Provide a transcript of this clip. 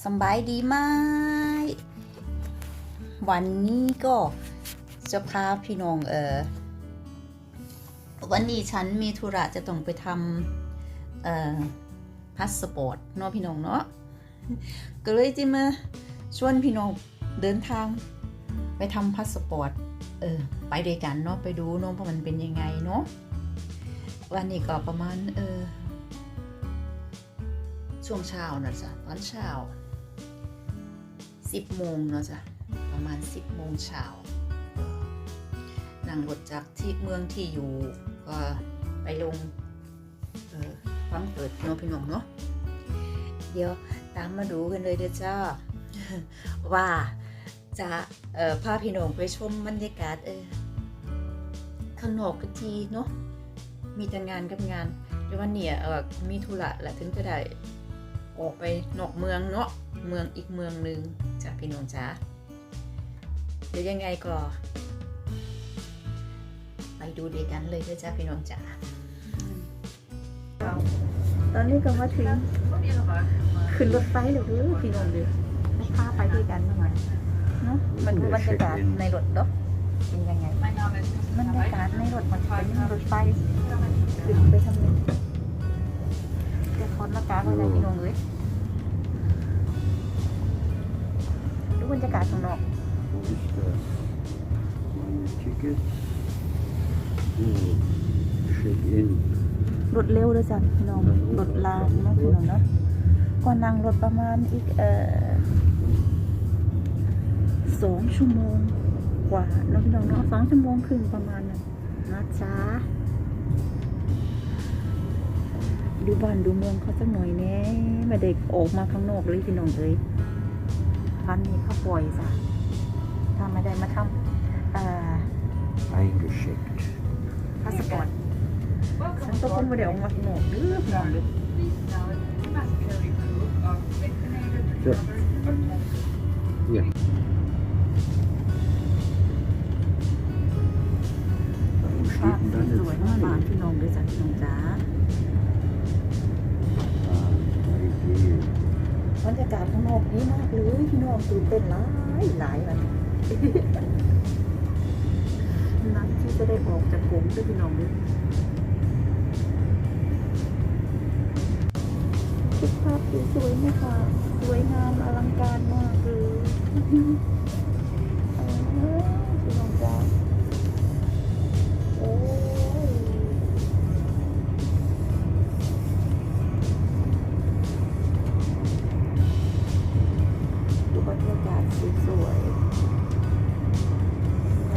สบายดีไหมวันนี้ก็จะพาพี่น้องเออวันนี้ฉันมีธุระจะต้องไปทำเอ่อพาสปอร์ตเนาะพี่น้องเนาะก็เลยจะมาชวนพี่น้องเดินทาง ไปทำพาสปอร์ตเออไปด้วยกันเนาะไปดูเนาะว่ามันเป็นยังไงเนาะวันนี้ก็ประมาณเออ ช่วงเช้านะจ๊ะตอนเช้า10โมงเนาะจ๊ะประมาณ10โมงเช้านั่งรถจากที่เมืองที่อยู่ก็ไปลงฟังเปิดเนาะพี่น้องเนาะเดี๋ยวตามมาดูกันเลยเด้อจ้าว่าจะเอ่อพาพี่น้องไปชมบรรยากาศเออข้างนอกกันทีเนาะมีแต่งานกับงานเดี๋ยววันเนี้ยเออมีธุระแหละถึงจะได้ ออกไปนอกเมืองเนาะเมืองอีกเมืองหนึ่งจ้ะพี่น้องจ้าเดี๋ยวยังไงก็ ไปดูด้วยกันเลยเด้อจ้าพี่น้องจ้าตอนนี้ก็มาถึงขึ้นรถไฟเลยด้อพี่น้องเด้อให้พาไปด้วยกันหน่อยเนาะมันบรรยากาศในรถเนาะเป็นยังไงบรรยากาศในรถมันเป็นรถไฟขึ้นไปทำนี้เดี๋ยวคอนละกาก็ได้พี่น้องเลยดูบรรยากาศข้างนอก Just uh, tickets. Mm. Check in. รถเร็วเลยจ้ะพี่น้องรถรางเนาะพี่น้องเนาะก็นั่งรถประมาณอีกเอ่อสองชั่วโมงกว่าเนาะพี่น้องเนาะสองชั่วโมงครึ่งประมาณนั้นนะจ๊ะ ดูบ้านดูเมืองเขาสักหน่อยแน่ไม่ได้ออกมาข้างนอกเลยพี่น้องเลยร้านนี้เขาปล่อยจ้ะถ้าไม่ได้มาทำเอ่อ Eingeschickt. พาสปอร์ตฉันต้องคงไม่ได้ออกมาข้างนอกเด้อพี่น้องเลย So. Ja. ภาพสวยมากบ้านพี่น้องเลยจ้ะพี่น้องจ้า ออกดีมากเลยพี่น้องตื่นเต้นหลายหลายวันนักที่จะได้ออกจากกรงด้วยพี่น้องด้วยชุดภาพสวยๆไหมคะสวยงามอลังการมากเลย ดูบ